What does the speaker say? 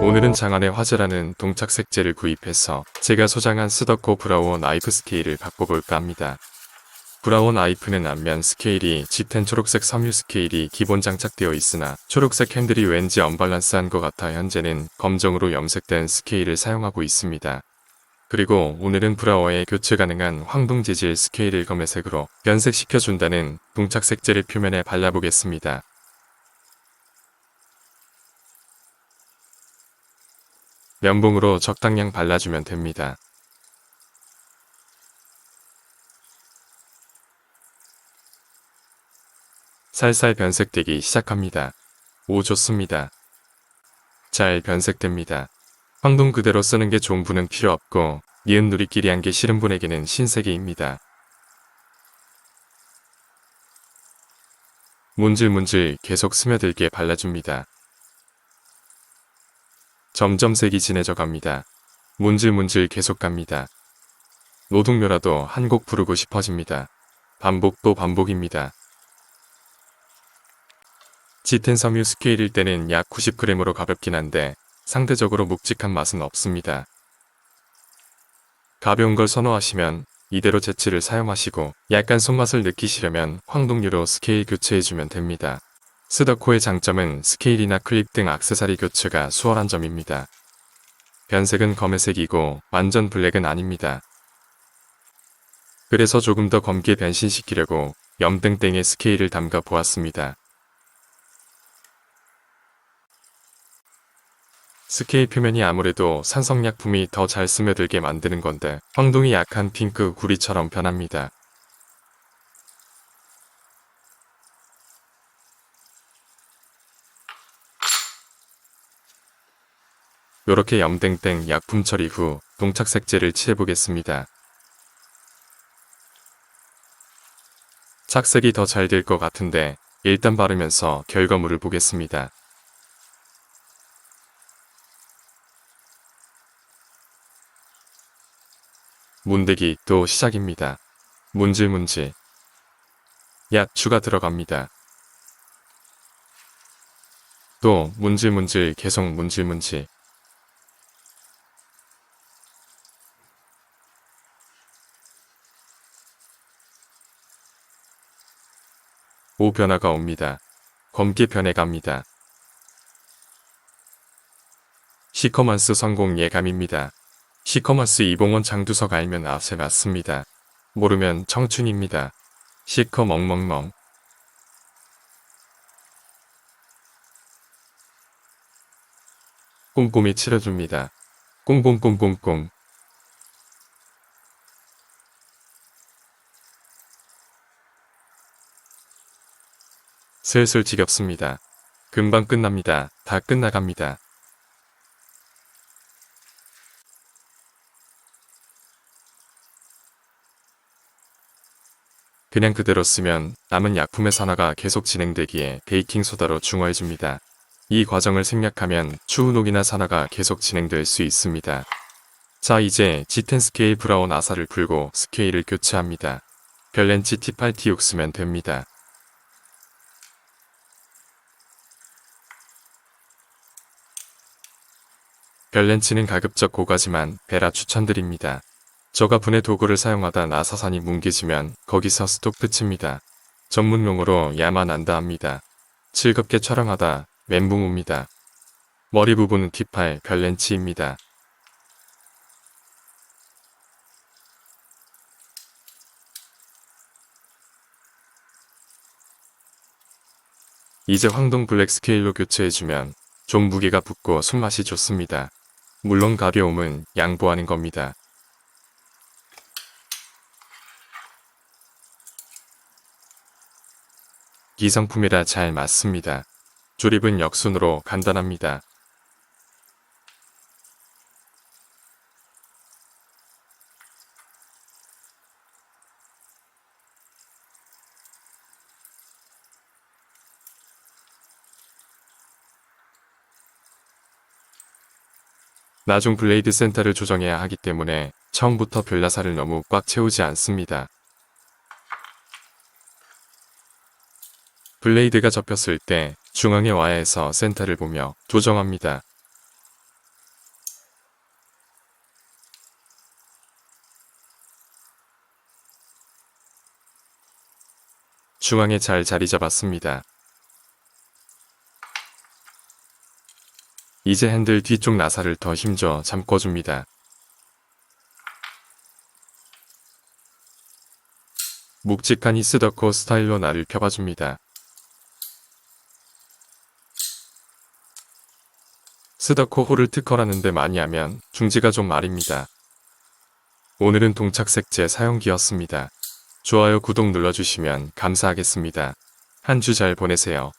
오늘은 장안의 화제라는 동착 색제를 구입해서 제가 소장한 스더코 브라운 아이프 스케일을 바꿔볼까 합니다. 브라운 아이프는 앞면 스케일이 G10 초록색 섬유 스케일이 기본 장착되어 있으나 초록색 핸들이 왠지 언밸런스한 것 같아 현재는 검정으로 염색된 스케일을 사용하고 있습니다. 그리고 오늘은 브라워에 교체 가능한 황동 재질 스케일을 검은색으로 변색시켜준다는 동착 색제를 표면에 발라보겠습니다. 면봉으로 적당량 발라주면 됩니다. 살살 변색되기 시작합니다. 오 좋습니다. 잘 변색됩니다. 황동 그대로 쓰는 게 좋은 분은 필요 없고 니은 누리끼리 한 게 싫은 분에게는 신세계입니다. 문질문질 계속 스며들게 발라줍니다. 점점 색이 진해져 갑니다. 문질문질 계속 갑니다. 노동요라도 한 곡 부르고 싶어집니다. 반복 또 반복입니다. 짙은 섬유 스케일일 때는 약 90g으로 가볍긴 한데 상대적으로 묵직한 맛은 없습니다. 가벼운 걸 선호하시면 이대로 재치를 사용하시고 약간 손맛을 느끼시려면 황동유로 스케일 교체해주면 됩니다. 스더코의 장점은 스케일이나 클립 등 악세사리 교체가 수월한 점입니다. 변색은 검은색이고 완전 블랙은 아닙니다. 그래서 조금 더 검게 변신시키려고 염땡땡의 스케일을 담가 보았습니다. 스케일 표면이 아무래도 산성약품이 더 잘 스며들게 만드는 건데 황동이 약한 핑크 구리처럼 변합니다. 요렇게 염땡땡 약품 처리 후 동착 색제를 칠해보겠습니다. 착색이 더 잘 될 것 같은데 일단 바르면서 결과물을 보겠습니다. 문대기 또 시작입니다. 문질문질. 약 추가 들어갑니다. 또 문질문질 계속 문질문질. 오 변화가 옵니다. 검게 변해갑니다. 시커먼스 성공 예감입니다. 시커먼스 이봉원 장두석 알면 아세 맞습니다. 모르면 청춘입니다. 시커 멍멍멍. 꼼꼼히 칠해줍니다. 꼼꼼꼼꼼꼼. 슬슬 지겹습니다. 금방 끝납니다. 다 끝나갑니다. 그냥 그대로 쓰면 남은 약품의 산화가 계속 진행되기에 베이킹소다로 중화해줍니다. 이 과정을 생략하면 추후녹이나 산화가 계속 진행될 수 있습니다. 자 이제 G10 스케일 브라운 아사를 풀고 스케일을 교체합니다. 별렌치 T8T6 쓰면 됩니다. 별렌치는 가급적 고가지만 베라 추천드립니다. 저가 분해 도구를 사용하다 나사산이 뭉개지면 거기서 스톱 끝입니다. 전문용어로 야만 안다 합니다. 즐겁게 촬영하다 멘붕 옵니다. 머리 부분은 T8 별렌치입니다. 이제 황동 블랙 스케일로 교체해주면 좀 무게가 붙고 손맛이 좋습니다. 물론 가벼움은 양보하는 겁니다. 기성품이라 잘 맞습니다. 조립은 역순으로 간단합니다. 나중 블레이드 센터를 조정해야 하기 때문에 처음부터 별나사를 너무 꽉 채우지 않습니다. 블레이드가 접혔을 때 중앙의 와야에서 센터를 보며 조정합니다. 중앙에 잘 자리 잡았습니다. 이제 핸들 뒤쪽 나사를 더 힘줘 잠궈줍니다. 묵직한 히스더코 스타일로 나를 펴봐줍니다. 스더코 홀을 특허라는데 많이 하면 중지가 좀 말입니다. 오늘은 동착색제 사용기였습니다. 좋아요 구독 눌러주시면 감사하겠습니다. 한 주 잘 보내세요.